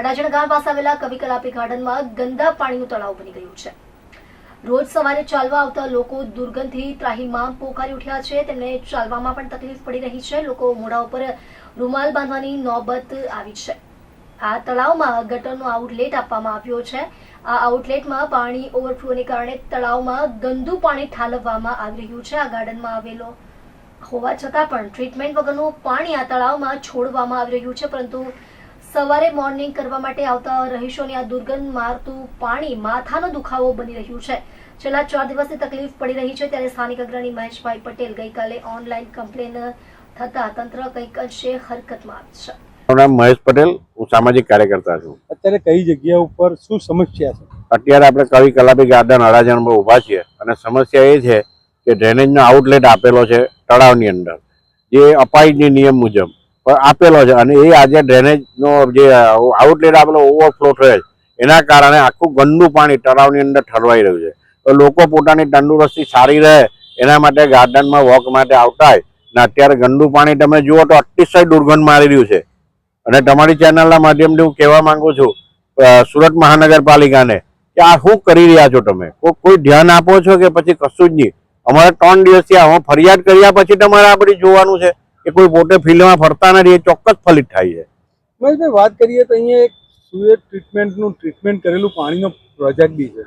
અડાજણ ગામ પાસે આવેલા કવિ કલાપી ગાર્ડનમાં ગંદા પાણીનું તળાવ બની ગયું છે. રોજ સવારે ચાલવા આવતા લોકો દુર્ગંધથી ત્રાહીમાં પોકારી ઉઠ્યા છે. તેમને ચાલવામાં પણ તકલીફ પડી રહી છે. લોકો મોઢા ઉપર રૂમાલ બાંધવાની નોબત આવી છે. આ તળાવમાં ગટરનો આઉટલેટ આપવામાં આવ્યો છે. આ આઉટલેટમાં પાણી ઓવરફ્લોને કારણે તળાવમાં ગંદુ પાણી ઠાલવવામાં આવી રહ્યું છે. આ ગાર્ડનમાં આવેલો હોવા છતાં પણ ટ્રીટમેન્ટ વગરનું પાણી આ તળાવમાં છોડવામાં આવી રહ્યું છે. પરંતુ સવારે મોર્નિંગ કરવા માટે આવતા રહીશોને આ દુર્ગંધ મારતું પાણી માથાનો દુખાવો બની રહ્યું છે. છેલ્લા ચાર દિવસથી તકલીફ પડી રહી છે ત્યારે સ્થાનિક અગ્રણી મહેશભાઈ પટેલ ગઈકાલે ઓનલાઈન કમ્પ્લેન થતા તંત્ર કંઈક અંશે હરકતમાં આવી છે. મારું નામ મહેશ પટેલ હું સામાજિક કાર્યકર્તા છું. અત્યારે કઈ જગ્યા ઉપર શું સમસ્યા છે? અત્યારે આપણે કવિ કલાપી ગાર્ડન અડાજણમાં ઊભા છીએ અને સમસ્યા એ છે કે ડ્રેનેજનો આઉટલેટ આપેલો છે તળાવની અંદર. જે અપાઈજની નિયમ મુજબ આપેલો છે અને એ આજે ડ્રેનેજનો જે આઉટલેટ આપેલો ઓવરફ્લો થયો છે, એના કારણે આખું ગંદુ પાણી તળાવની અંદર ઠરવાઈ રહ્યું છે. તો લોકો પોતાની તંદુરસ્તી સારી રહે, એના માટે ગાર્ડનમાં વોક માટે આવતા હોય, ને અત્યારે ગંદુ પાણી તમે જુઓ તો અતિશય દુર્ગંધ મારી રહ્યું છે. અને તમારી ચેનલના માધ્યમથી હું કહેવા માંગુ છું સુરત મહાનગરપાલિકાને, કે આ શું કરી રહ્યા છો તમે? કોઈ ધ્યાન આપો છો કે પછી કશું જ નહીં? અમારે ત્રણ દિવસથી આમાં ફરિયાદ કર્યા પછી તમારે આ બધી જોવાનું છે? કે કોઈ પોતે ફિલ્ડમાં ફરતા નથી એ ચોક્કસ ફલિત થાય છે. મહેશભાઈ વાત કરીએ તો અહીંયા એક સુએટ ટ્રીટમેન્ટનું ટ્રીટમેન્ટ કરેલું પાણીનો પ્રોજેક્ટ બી છે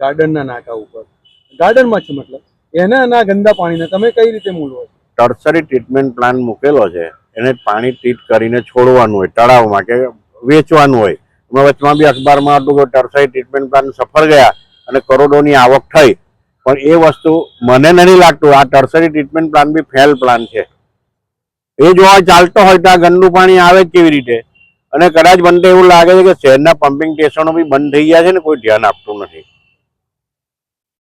ગાર્ડનના નાકા ઉપર. ગાર્ડનમાં છે મતલબ? એના અને ગંદા પાણીને તમે કઈ રીતે મૂલવો ટર્સરી ટ્રીટમેન્ટ પ્લાન મૂકેલો છે એને પાણી ટ્રીટ કરીને છોડવાનું હોય તળાવમાં કે વેચવાનું હોય. હમણાં વચમાં બી અખબારમાં હતું કે ટર્સરી ટ્રીટમેન્ટ પ્લાન સફળ ગયા અને કરોડોની આવક થઈ. પણ એ વસ્તુ મને નથી લાગતું આ tertiary treatment plan B fail plan છે. એ જોવા ચાલતો હોય તો આ ગંદુ પાણી આવે જ કેવી રીતે? અને કદાચ બનતે એવું લાગે છે કે શહેરના પમ્પિંગ સ્ટેશનો બી બંધ થઈ ગયા છે ને, કોઈ ધ્યાન આપતું નથી.